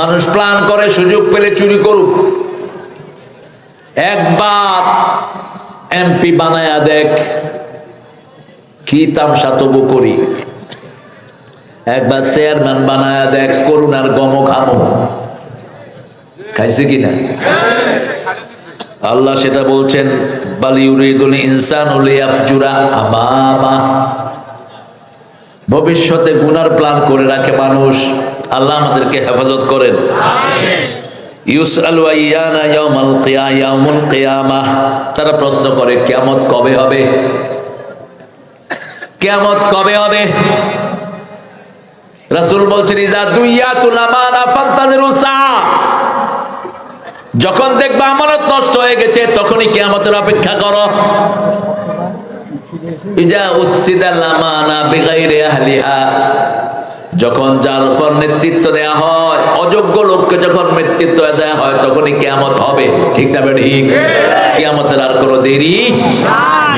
মানুষ প্ল্যান করে, সুযোগ পেলে চুরি করুক। একবার এমপি বানায়া দেখ, কি তামসা তবু করি। একবার চেয়ারম্যান বানায়া দেখ, করুণার গম খামো খাইছে কিনা? আল্লাহ সেটা বলছেন ভবিষ্যতে গুনার প্ল্যান করে রাখে মানুষ। আল্লাহ আমাদেরকে হেফাজত করেন। তারা প্রশ্ন করে, কিয়ামত কবে হবে? কিয়ামত কবে হবে? রাসূল বলছেন যখন দেখবা আমানত নষ্ট হয়ে গেছে, তখনই কিয়ামতের অপেক্ষা করো। ইজা উসিদাল আমানা বিগাইরি আহলিহা। যখন যার উপর নেতৃত্ব দেয়া হয়, অযোগ্য লোককে যখন নেতৃত্ব দেয়া হয়, তখনই কেয়ামত হবে। ঠিক না ঠিক কেয়ামতের আর কোনো দেরি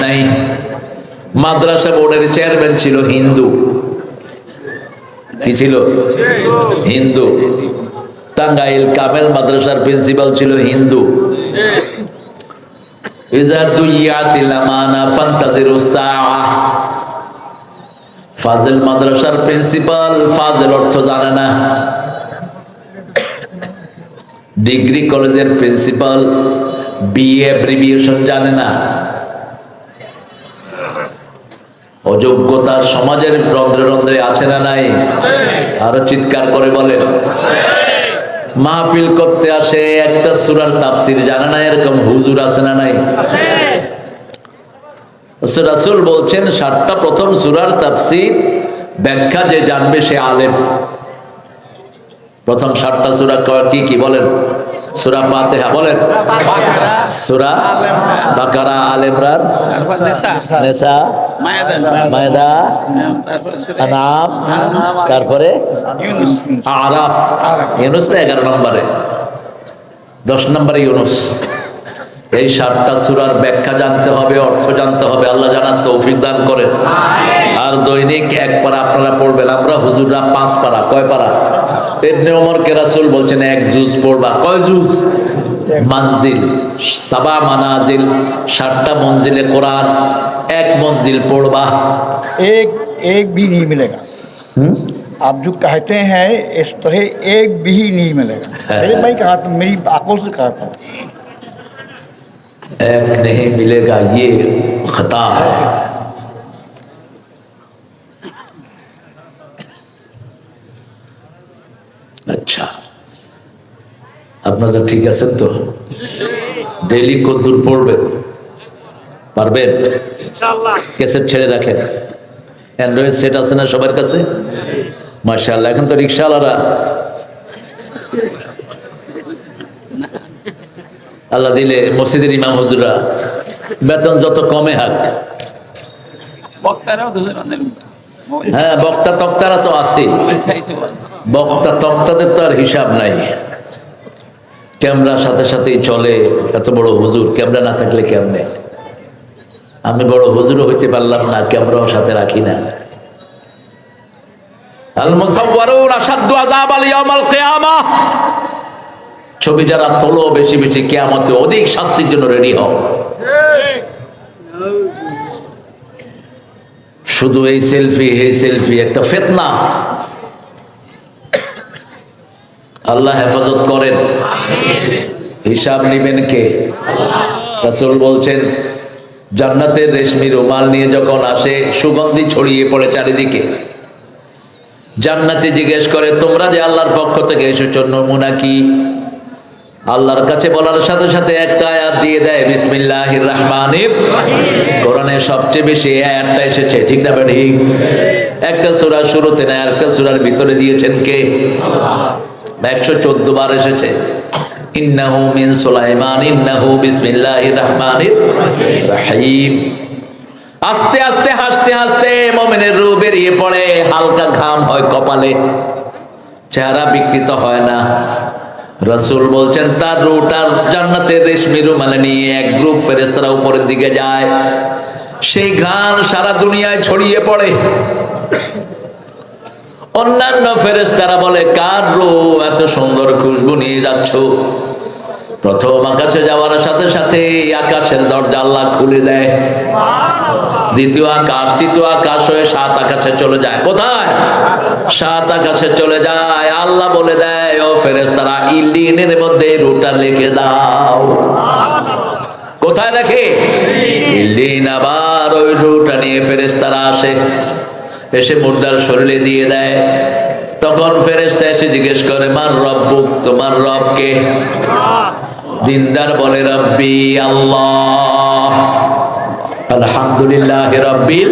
নাই। মাদ্রাসা বোর্ডের চেয়ারম্যান ছিল হিন্দু। কি ছিল? হিন্দু। টাঙ্গাইল কামেল মাদ্রাসার প্রিন্সিপাল ছিল হিন্দু। ইজা দুইয়াতিল আমানা ফান্তাজিরুস সাআহ। ফাজেল মাদ্রাসার প্রিন্সিপাল, ফাজেল অর্থ জানে না। ডিগ্রি কলেজের প্রিন্সিপাল, বিএ অ্যাব্রিভিয়েশন জানে না। অযোগ্যতা সমাজের রন্ধ্রে রন্ধ্রে আছে না নাই? আরও চিৎকার করে বলেন। মাহফিল করতে আসে একটা সুরার তাফসির জানে না, এরকম হুজুর আছে না নাই? রাসুল বলছেন, সাতটা প্রথম সুরার তাফসির ব্যাখ্যা যে জানবে সে আলেম। প্রথম সাতটা সুরা কি কি বলেন? সুরা বলেন? সুরা বাকারা মায়দা, আনাম, তারপরে আরাফ। ইউনুস না এগারো নম্বরে? দশ নম্বরে ইউনুস। এই সাতটা সুরার ব্যাখ্যা জানতে হবে অর্থ জানতে হবে আল্লাহ জানার তৌফিক দান করেন আর দৈনিক এক পারা আপনারা পড়বেন আমরা হুজুররা পাঁচ পারা কয় পারা এমনি ওমর কেরাসুল বলছেন এক জুজ পড়বা কয় জুজ মানজিল সাবা মানাজিল সাতটা মঞ্জিলে কোরআন এক মঞ্জিল পড়বা एक एक भी नहीं मिलेगा आप जो कहते हैं इस तरह एक भी नहीं मिलेगा मेरे भाई कहा था मेरी आंखों से कहा ایک نہیں ملے گا یہ خطا ہے আচ্ছা আপনাদের ঠিক আছেন তো ডেলি কদ্দূর পড়বেন পারবেন ক্যাসেট ছেড়ে রাখেন অ্যান্ড্রয়েড সেট আছে না সবার কাছে? মার্শাল্লাহ এখন তো রিক্সাওয়ালারা আল্লাহ দিলে মসজিদের ইমাম হুজুরা বেতন যত কমে হাক। হ্যাঁ বক্তা তক্তারা তো আছে। বক্তা তক্তাদের তো আর হিসাব নাই। ক্যামেরার সাথে সাথেই চলে এত বড় হুজুর ক্যামেরা না থাকলে কেমনে? আমি বড় হুজুরও হইতে পারলাম না ক্যামেরাও সাথে রাখি না। আল মুসাওয়ারুন আশাদ্দু আযাব আল ইয়াউমাল কিয়ামাহ ছবি যারা তোলো বেশি বেশি কেয়ামতে অধিক শাস্তির জন্য রেডি হও। শুধু এই সেলফি এই সেলফি, একটা ফেতনা। আল্লাহ হেফাজত করেন। হিসাব নিবেন কে? রাসূল বলছেন, জান্নাতের রেশমি রুমাল নিয়ে যখন আসে, সুগন্ধি ছড়িয়ে পড়ে চারিদিকে। জান্নাতে জিজ্ঞেস করে, তোমরা যে আল্লাহর পক্ষ থেকে এসেছ, নমুনা কি? আল্লাহর কাছে বলার সাথে সাথে একটা আয়াত দিয়ে দেয়, বিসমিল্লাহির রহমানির কোরআনে সবচেয়ে বেশি আয়াতটা এসেছে, ঠিক না ঠিক একটা সূরা শুরুতে না একটা সূরার ভিতরে দিয়েছেন কে? একশো চোদ্দ বার এসেছে। ইন্নাহু মিন সুলাইমান, ইন্নাহু বিসমিল্লাহির রহমানির রহিম। আস্তে আস্তে, হাসতে হাসতে মোমেনের রূপ বেরিয়ে পড়ে, হালকা ঘাম হয় কপালে। চেহারা বিকৃত হয় না। রসুল বলছেন, তার রুটার জান্নাতের রেশমি রুমালে নিয়ে এক গ্রুপ ফেরেস্তারা উপরের দিকে যায়। সেই ঘ্রাণ সারা দুনিয়ায় ছড়িয়ে পড়ে। অন্যান্য ফেরেস্তারা বলে, কার রো এত সুন্দর খুশবু নিয়ে যাচ্ছ? প্রথম আকাশে যাওয়ার সাথে সাথে আকাশের দরজা আল্লাহ খুলে দেয়। দ্বিতীয় আকাশ, তৃতীয় আকাশ হয়ে সাত আকাশে চলে যায়। কোথায়? সাত আকাশে চলে যায়। আল্লাহ বলে দেয়, ও ফেরেশতারা ইল্লিনের মধ্যে রুটা লিখে দাও। কোথায় লেখে ইল্লিন আবার ওই রুটা নিয়ে ফেরেশতারা আসে। এসে মুর্দার শরীরে দিয়ে দেয়। তখন ফেরেশতা এসে জিজ্ঞেস করে, মার রব্বুক তোমার রবকে দিনদার বলে, রব্বি আল্লাহ। আলহামদুলিল্লাহ রব্বিল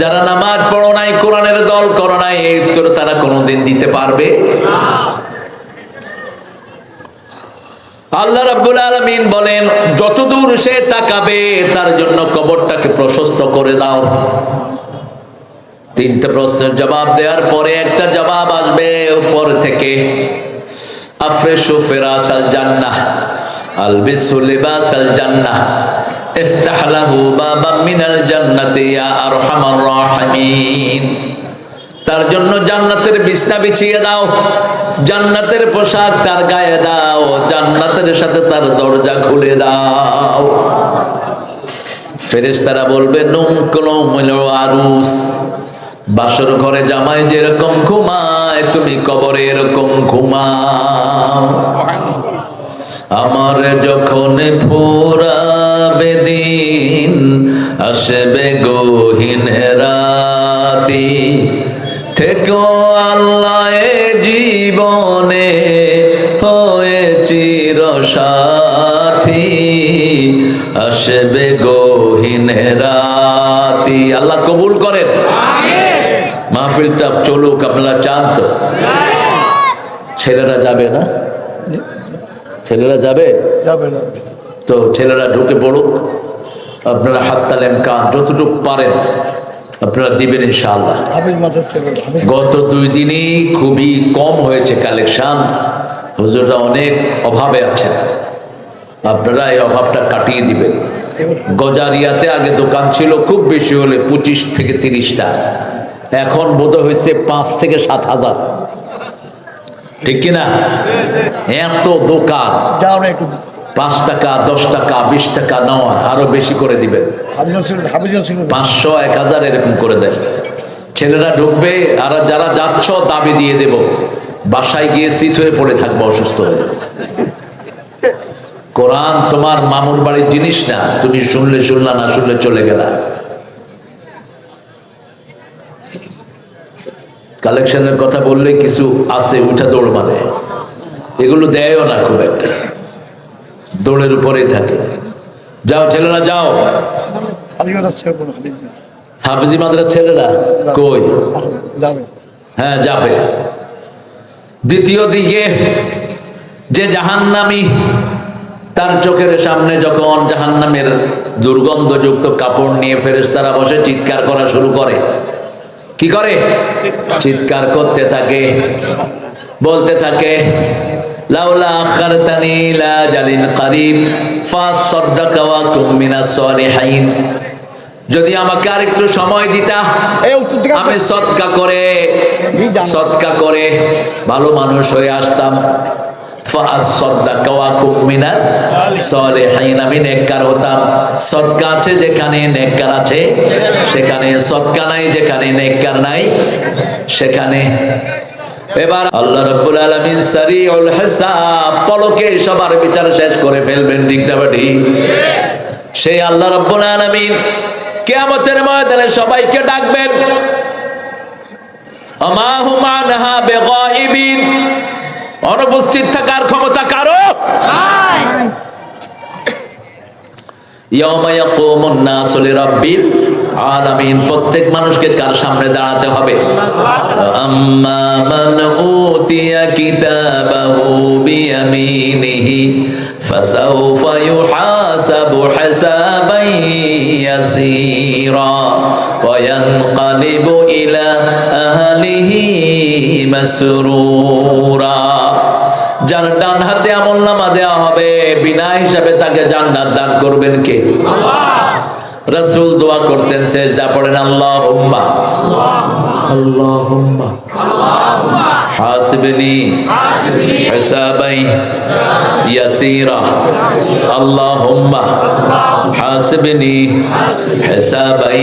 যারা নামাজ পড়ো নাই, কোরআনের দল করো নাই এই উত্তর তারা কোনোদিন দিতে পারবে আল্লাহ রাব্বুল আলামিন বলেন, যতদূর সে তাকাবে, তার জন্য কবরটাকে প্রশস্ত করে দাও। তিনটা প্রশ্নের জবাব দেওয়ার পরে একটা জবাব আসবে উপর থেকে। আফরেশু ফিরাস আল জান্নাহ, আলবিসু লিবাস আল জান্নাহ, ইফতাহ লাহু বাবাম মিনাল জান্নাতি ইয়া আরহামার রাহিমিন। তার জন্য জান্নাতের বিছনা বিছিয়ে দাও, জান্নাতের পোশাক তার গায়ে দাও, জান্নাতের সাথে তার দরজা খুলে দাও। ফেরেশতারা বলবে নুম কলম আরুস। বাসর ঘরে জামাই যেরকম ঘুমায় তুমি কবরে এরকম ঘুমাও আমার যখন ফুরাবে দিন, আসবে গহীন রাতি। থেকো আল্লাহ জীবনে হয়ে চির সাথী আসবে গহীন রাতি। আল্লাহ কবুল করেন। মাহফিলটা চলুক আপনারা চান তো? ছেলেরা যাবে না? ছেলেরা যাবে? যাবে যাবে তো ছেলেরা ঢুকে পড়ুক আপনারা হাত তালেন কান যতটুকু পারেন আপনারা দিবেন ইনশাআল্লাহ। গত দুই দিনই খুবই কম হয়েছে কালেকশন হুজুররা অনেক অভাবে আছেন। আপনারা এই অভাবটা কাটিয়ে দিবেন। গজারিয়াতে আগে দোকান ছিল খুব বেশি হলে পঁচিশ থেকে তিরিশটা। এখন বোধ হয়েছে পাঁচ থেকে সাত হাজার। ঠিক কিনা? এত দোকান পাঁচ টাকা দশ টাকা বিশ টাকা নেওয়া আরও বেশি করে দিবেন। পাঁচশো এক হাজার এরকম করে দেন ছেলেরা ঢুকবে আর যারা যাচ্ছ দাবি দিয়ে দেব। বাসায় গিয়ে শীত হয়ে পড়ে থাকব অসুস্থ হয়ে কোরআন তোমার মামুর বাড়ির জিনিস না তুমি শুনলে শুনলা না শুনলে চলে গেলা। কালেকশনের কথা বললে কিছু আছে, উঠা দৌড় মানে। এগুলো দেয়ও না খুব একটা। দৌড়ের উপরেই থাকে। যাও ছেলেরা, যাও। হাফিজ মাদ্রাস ছেলেরা কই? হ্যাঁ যাবে। দ্বিতীয় দিকে, যে জাহান্নামী, তার চোখের সামনে যখন জাহান্নামের দুর্গন্ধযুক্ত কাপড় নিয়ে ফেরেশতারা বসে চিৎকার করা শুরু করে কি করে? চিৎকার করতে থাকে বলতে থাকে লাউলা আখারতানি ইলা জালিন কারিব ফাসাদদাকা ওয়া কুম মিনাস সালিহিন যদি আমাকে আর একটু সময় দিতা আমি সৎকা করে সৎকা করে ভালো মানুষ হয়ে আসতাম। হতাম। যেখানে নেককার আছে, সেখানে নাই, যেখানে নাই, সেখানে। এবার পলকে সবার বিচার শেষ করে ফেলবেন, ঠিক সেই আল্লাহ রাব্বুল আলামিন কিয়ামতের ময়দানে সবাইকে ডাকবেন অনুপস্থিত থাকার ক্ষমতা কারও? প্রত্যেক মানুষকে কার সামনে দাঁড়াতে হবে? আম্মা মান উতিয়া কিতাবাহু বিয়ামিনিহি। ইউহাসাবু হিসাবান ইয়াসীরা ওয়া ইয়ানকালিবু ইলা আহলিহি মাসরুরা যার ডান হাতে আমল নামা দেওয়া হবে বিনা হিসাবে তাকে জান্নাত দান করবেন কে? রাসূল দোয়া করতেন সেজদা পড়েন আল্লাহুম্মা। আল্লাহুম্মা। হাসিবনি, হিসাবাই, ইয়াসীরা, আল্লাহুম্মা, হাসিবনি, হিসাবাই,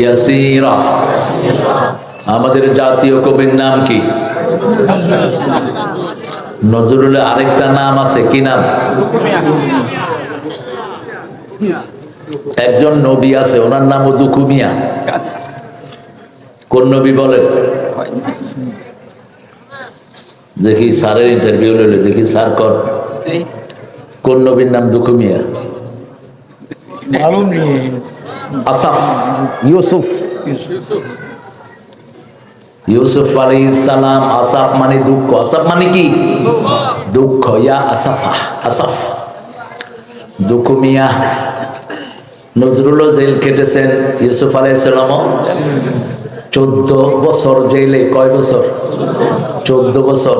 ইয়াসীরা। আমাদের জাতীয় কবির নাম কি? নজরুলের আরেকটা নাম আছে, কি নাম? একজন নবী আছে, ওনার নাম দুকুমিয়া কোন নবী বলেন? দেখি স্যারের ইন্টারভিউ নিল দেখি স্যার কর কোন নবীর নাম দুখুমিয়া? আসাফ। ইউসুফ। ইউসুফ আলী ইসালাম আসাফ মানে দুঃখ। আসাফ মানে কি? দুঃখ। ইয়া আসাফা আসাফ। দুখুমিয়া। মিয়া নজরুলও জেল খেটেছেন। ইউসুফ আলাই ইসলামও চোদ্দ বছর জেলে, কয় বছর? চোদ্দ বছর।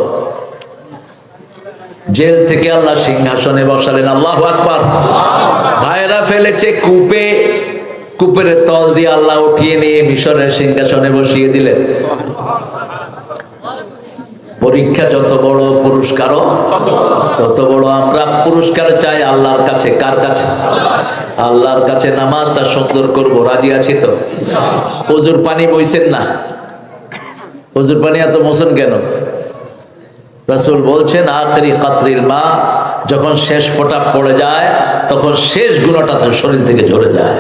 জেল থেকে আল্লাহ সিংহাসনে বসালেন, আল্লাহ আকবার। ভাইরা ফেলেছে কূপে। কূপের তল দিয়ে আল্লাহ উঠিয়ে নিয়ে মিশরের সিংহাসনে বসিয়ে দিলেন। পরীক্ষা যত বড় পুরস্কারও, তত বড় আমরা পুরস্কার চাই আল্লাহর কাছে। কার কাছে? আল্লাহর কাছে নামাজটা সুন্দর করব, রাজি আছি তো? অজুর পানি বইছেন না? অজুর পানি এত মোসন কেন? রাসূল বলছেন, আখরি কাতরিল মা যখন শেষ ফোটা পড়ে যায়, তখন শেষ গুণটা শরীর থেকে ঝরে যায়।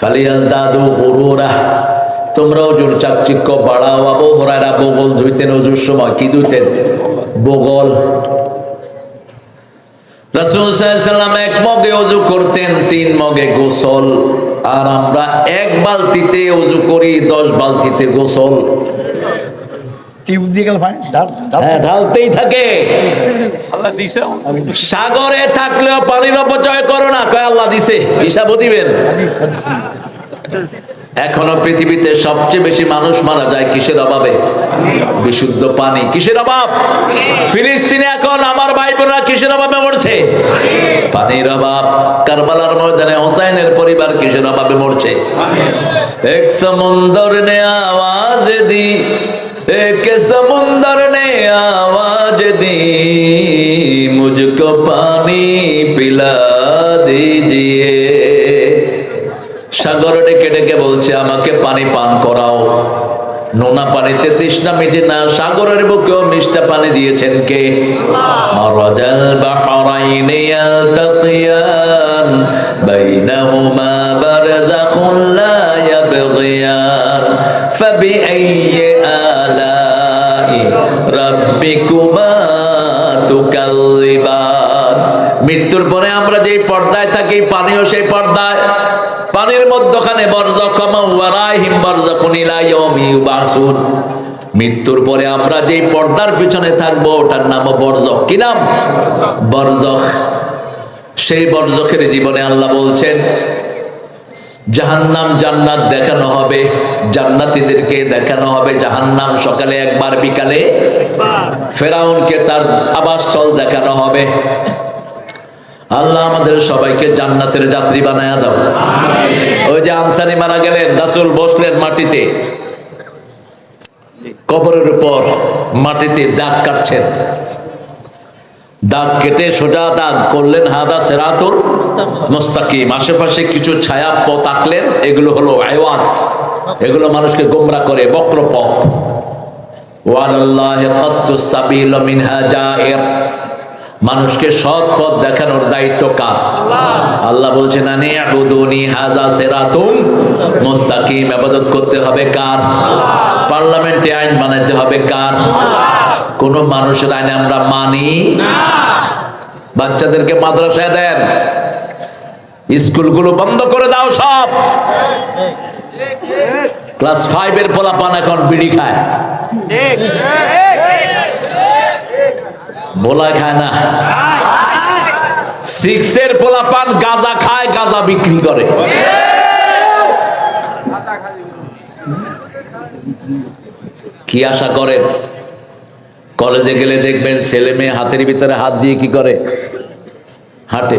ফালিয়াজ দাদু গরুরা তোমরা অজুর চাকচিক্য বাড়াও। আবু হরারা বগল ধুইতেন অজুর সময়। কি ধুইতেন? বগল। রাসূল সাল্লাম এক মগে অজু করতেন তিন মগে গোসল। আর আমরা এক বালতিতে অজু করি দশ বালতিতে গোসল। হ্যাঁ ঢালতেই থাকে। সাগরে থাকলেও পানির অপচয় করো না। কয় আল্লাহ দিছে? হিসাবও দিবেন। এখনও পৃথিবীতে সবচেয়ে বেশি মানুষ মারা যায় কিসের অভাবে? বিশুদ্ধ পানি। কিসের অভাব? ফিলিস্তিনে এখন আমার ভাই বোনরা কিসের অভাবে মরছে? পানির অভাব। কারবালার ময়দানে হোসাইনের পরিবার কিসের অভাবে মরছে? এক সমুন্দর নে আওয়াজ দি, এক সমুন্দর নে আওয়াজ দি, মুঝকো পানি পিলা দিজিয়ে। সাগর বলছে, আমাকে পানি পান করাও। নোনা পানিতে তৃষ্ণা মিটে না, সাগরের বুকেও মিষ্টা পানি দিয়েছেন কে? মৃত্যুর পরে আমরা যেই পর্দায় থাকি, পানিও সেই পর্দায়। পানির মধ্যখানে বরজকমাইহিম বরজকুন ইলা ইয়াউমি ইউবাসুন। মৃত্যুর পরে আমরা যেই পর্দার পিছনে থাকব ওটার নাম বরজক কি নাম? বরজখ সেই বরজখের জীবনে আল্লাহ বলছেন জাহান্নাম জান্নাত দেখানো হবে জান্নাতীদেরকে দেখানো হবে। জাহান্নাম সকালে একবার বিকালে ফেরাউনকে তার আবাসস্থল দেখানো হবে। আল্লাহ আমাদের সবাইকে জান্নাতের যাত্রী বানায়া দাও। ওই যে আনসারি মারা গেলেন রাসূল বসলেন মাটিতে। কবরের উপর মাটিতে দাগ কাটছেন। দাগ কেটে সোজা দাগ করলেন হাদা সেরাতুল মুস্তাকিম। আশেপাশে কিছু ছায়া পথ আঁকলেন এগুলো হলো আওয়াজ এগুলো মানুষকে গোমরা করে বক্র পথ ওয়ালাল্লাহি কাসতুস সাবিল মিনহা জায়ের মানুষকে সৎ পথ দেখানোর দায়িত্ব কার? আল্লাহ বলছেন, আনি আবুদুনি হাজা সেরাতুম মুস্তাকিম। ইবাদত করতে হবে কার? পার্লামেন্টে আইন বানাতে হবে কার? কোন মানুষের আইনে আমরা মানি? বাচ্চাদেরকে মাদ্রাসায় দেন। স্কুলগুলো বন্ধ করে দাও সব। ক্লাস ফাইভের পোলাপান এখন বিড়ি খায়। বোলা খায় না সিক্সের পোলাপান গাঁজা খায়, গাঁজা বিক্রি করে। কি আশা করেন? কলেজে গেলে দেখবেন ছেলে মেয়ে হাতের ভিতরে হাত দিয়ে কি করে? হাঁটে।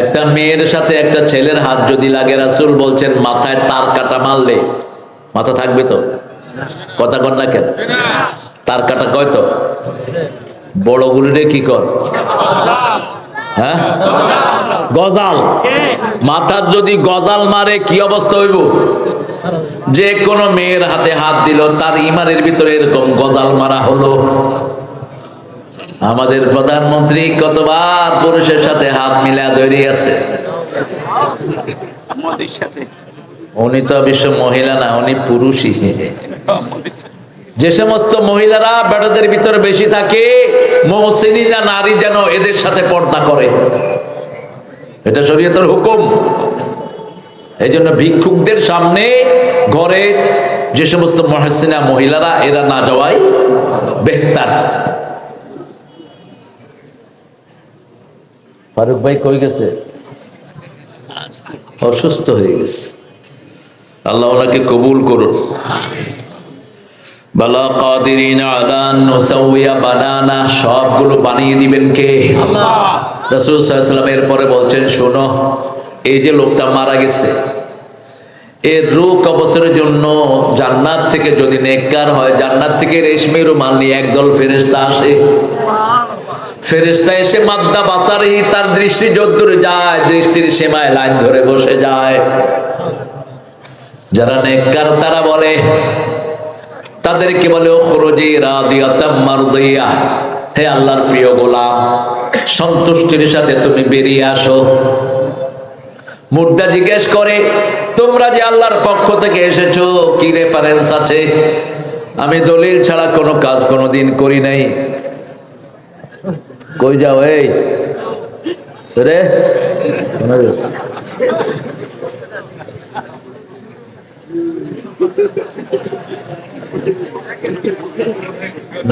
একটা মেয়ের সাথে একটা ছেলের হাত যদি লাগে, রাসুল বলছেন, মাথায় তার কাটা মারলে। মাথা থাকবে তো? কথা না কেন? তার কাটা কয় তো? বড়গুলিরে কি কর? হ্যাঁ? গজাল। মাথার যদি গজাল মারে কি অবস্থা হইব? যে কোনো মেয়ের হাতে হাত দিল তার ইমানের ভিতরে এরকম গজাল মারা হলো। আমাদের প্রধানমন্ত্রী কতবার পুরুষের সাথে হাত মিলা আছে। উনি তো অবশ্য মহিলা না উনি পুরুষই। যে সমস্ত মহিলারা বেটাদের ভিতরে বেশি থাকে মহসিনা নারী যেন এদের সাথে পর্দা করে। এটা শরীয়তের হুকুম। এই জন্য ভিক্ষুকদের সামনে ঘরে যে সমস্ত মহসিনা মহিলারা, এরা না যাওয়াই বেহতার। ফারুক ভাই কই গেছে? অসুস্থ হয়ে গেছে। আল্লাহ ওনাকে কবুল করুন। বালা কাদিরিন আলা বানানা সবগুলো বানিয়ে দিবেন কে? রাসূল সাল্লাল্লাহু আলাইহি এরপরে বলছেন শোনো এই যে লোকটা মারা গেছে এর রূপ কবচের জন্য জান্নাত থেকে যদি নেককার হয় জান্নাত থেকে রেশমি রুমাল নিয়ে একদল ফেরেশতা আসে। ফেরেশতা এসে মাদ্দা বাসারেই তার দৃষ্টি যদ্দূর যায় দৃষ্টির সীমায় লাইন ধরে বসে যায়। যারা নেককার তারা বলে তাদেরকে বলে খরজি মারদিয়া। হে আল্লাহর প্রিয় গোলাম, সন্তুষ্টির সাথে তুমি বেরিয়ে আসো। মুর্দা জিজ্ঞেস করে, তোমরা যে আল্লাহর পক্ষ থেকে এসেছ, কি রেফারেন্স আছে? আমি দলিল ছাড়া কোনো কাজ কোনোদিন করি নাই। কই যাও, এই? রে।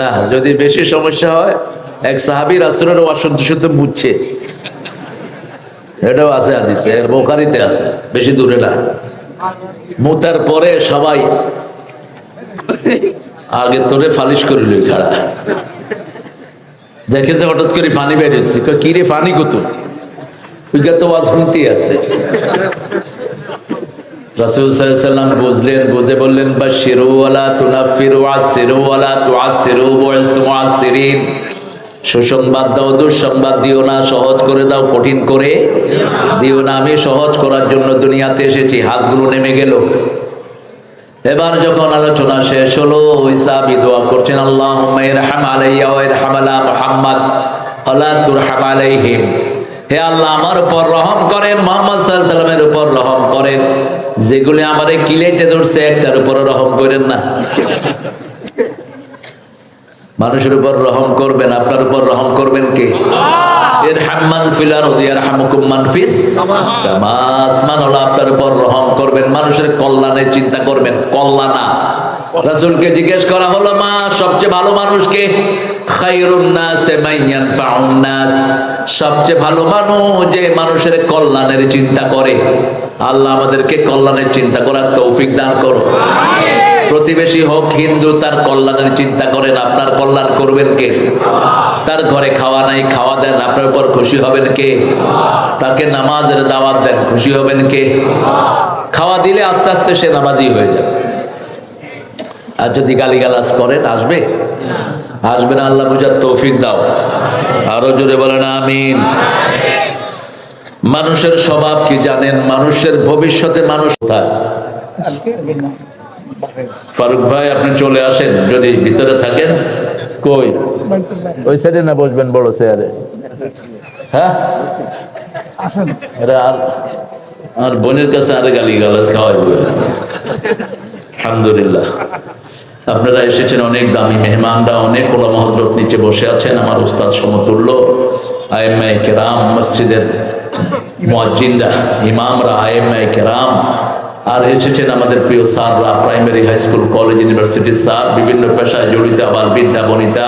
না, যদি বেশি সমস্যা হয়, এক সাহাবি রাসুলের অসন্তুষ্ট বুঝছে। এটাও আছে হাদিসে, এর বোখারিতে আছে, বেশি দূরে না। মুতার পরে সবাই আগে তোরে ফালিশ করিল খাড়া। দেখেছে হঠাৎ করে পানি বেরিয়েছে কি রে পানি কত ওইটা তো আজ শুনতেই আছে। রাসূল সাল্লাল্লাহু বুঝলেন, বুঝে বললেন বা বাশিরু ওয়ালা তুনাফিরু আসিরু ওয়ালা তুআসিরু বুইস্তু মুআসিরিন সুসংবাদ দাও, দুঃসংবাদ দিও না, সহজ করে দাও, কঠিন করে দিও না। আমি সহজ করার জন্য দুনিয়াতে এসেছি, হাতগুলো নেমে গেল। এবার যখন আলোচনা শেষ হলো ইসাবি দোয়া করছেন, আল্লাহুম্মা ইরহাম আলাইয়া আলা মুহাম্মদ, ওয়ালা তুরহাম আলাইহিম। হে আল্লাহ আমার উপর রহম করেন মোহাম্মদ সাল্লামের উপর রহম করেন। যেগুলি আমারে কিলাইতে ধরছে একটার উপর রহম করেন না। মানুষের উপর রহম করবেন আপনার উপর রহম করবেন কে? আপনার উপর রহম করবেন মানুষের কল্যাণের চিন্তা করবেন কল্যাণা। রাসূলকে জিজ্ঞেস করা হলো মা সবচেয়ে ভালো মানুষকে সবচেয়ে ভালো মানুষ যে মানুষের কল্যাণের চিন্তা করে। আল্লাহ আমাদেরকে কল্যাণের চিন্তা করার তৌফিক দান করো প্রতিবেশী হোক, হিন্দু, তার কল্যাণের চিন্তা করেন, আপনার কল্যাণ করবেন কে? তার ঘরে খাওয়া নাই, খাওয়া দেন, আপনার উপর খুশি হবেন কে? তাকে নামাজের দাওয়াত দেন, খুশি হবেন কে? খাওয়া দিলে আস্তে আস্তে সে নামাজি হয়ে যাবে। আর যদি গালিগালাজ করেন, আসবে? আসবে না, আল্লাহ বুঝার তৌফিক দাও। আরও জোরে বলেন, আমিন। মানুষের স্বভাব কি জানেন? মানুষের ভবিষ্যতে মানুষ কোথায়? ফারুক ভাই, আপনি চলে আসেন, যদি ভিতরে থাকেন। কই? ওই সাইডে না বসবেন বড় চেয়ারে? হ্যাঁ? আর আর বোনের কাছে আরে গালি গালাজ খাওয়াই আলহামদুলিল্লাহ। আপনারা এসেছেন অনেক দামি মেহমানরা, অনেক ওলামা হজরত নিচে বসে আছেন। আমার উস্তাদ সমতুল্য আইএমআই কেরাম, মসজিদের মুয়াজ্জিনরা, ইমামরা আইএমআই কেরাম। আর এসেছেন আমাদের প্রিয় স্যাররা, প্রাইমারি হাই স্কুল, কলেজ, ইউনিভার্সিটির স্যার, বিভিন্ন পেশায় জড়িত, আবার বিদ্যা বনিতা,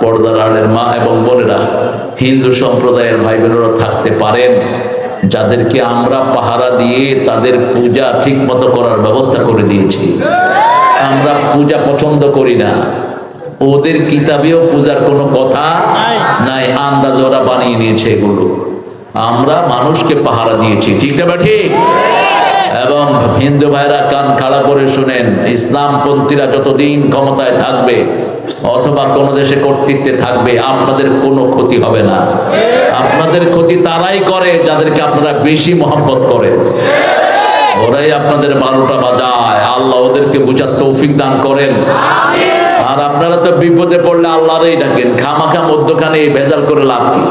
পর্দার আড়ের মা এবং বোনেরা। হিন্দু সম্প্রদায়ের ভাই বোনেরা থাকতে পারেন, যাদেরকে আমরা পাহারা দিয়ে তাদের পূজা ঠিক মতো করার ব্যবস্থা করে দিয়েছি। আমরা পূজা পছন্দ করি না। ওদের কিতাবেও পূজার কোনো কথা নাই। আন্দাজ ওরা বানিয়ে নিয়েছে এগুলো। আমরা মানুষকে পাহারা দিয়েছি ঠিক না ঠিক এবং হিন্দু ভাইরা কান খাড়া করে শুনেন ইসলামপন্থীরা যতদিন ক্ষমতায় থাকবে অথবা কোন দেশে কর্তৃত্বে থাকবে আপনাদের কোনো ক্ষতি হবে না। আপনাদের ক্ষতি তারাই করে যাদেরকে আপনারা বেশি মহব্বত করেন। ওরাই আপনাদের বারোটা বাজায়। আল্লাহ ওদেরকে বুঝার তৌফিক দান করেন। আর আপনারা তো বিপদে পড়লে আল্লাহরই ডাকেন। খামাখা মধ্যখানে এই ভেজাল করে লাভ কি?